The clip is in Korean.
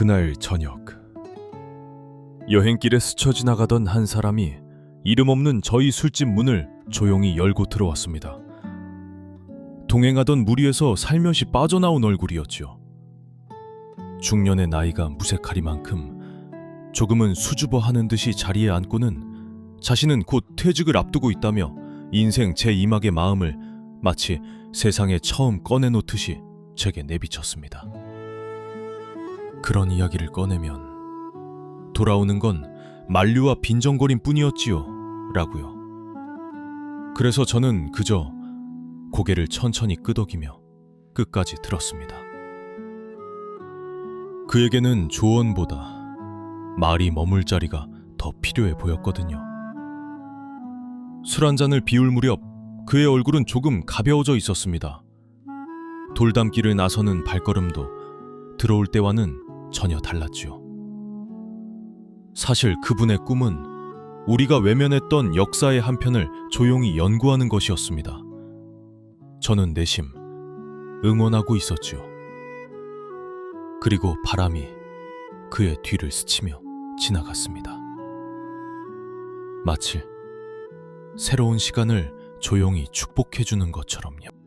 그날 저녁 여행길에 스쳐 지나가던 한 사람이 이름 없는 저희 술집 문을 조용히 열고 들어왔습니다. 동행하던 무리에서 살며시 빠져나온 얼굴이었지요. 중년의 나이가 무색하리만큼 조금은 수줍어 하는 듯이 자리에 앉고는 자신은 곧 퇴직을 앞두고 있다며 인생 제 이막의 마음을 마치 세상에 처음 꺼내놓듯이 제게 내비쳤습니다. 그런 이야기를 꺼내면 돌아오는 건 만류와 빈정거림 뿐이었지요. 라고요. 그래서 저는 그저 고개를 천천히 끄덕이며 끝까지 들었습니다. 그에게는 조언보다 말이 머물 자리가 더 필요해 보였거든요. 술 한 잔을 비울 무렵 그의 얼굴은 조금 가벼워져 있었습니다. 돌담길을 나서는 발걸음도 들어올 때와는 전혀 달랐지요. 사실 그분의 꿈은 우리가 외면했던 역사의 한 편을 조용히 연구하는 것이었습니다. 저는 내심 응원하고 있었지요. 그리고 바람이 그의 뒤를 스치며 지나갔습니다. 마치 새로운 시간을 조용히 축복해주는 것처럼요.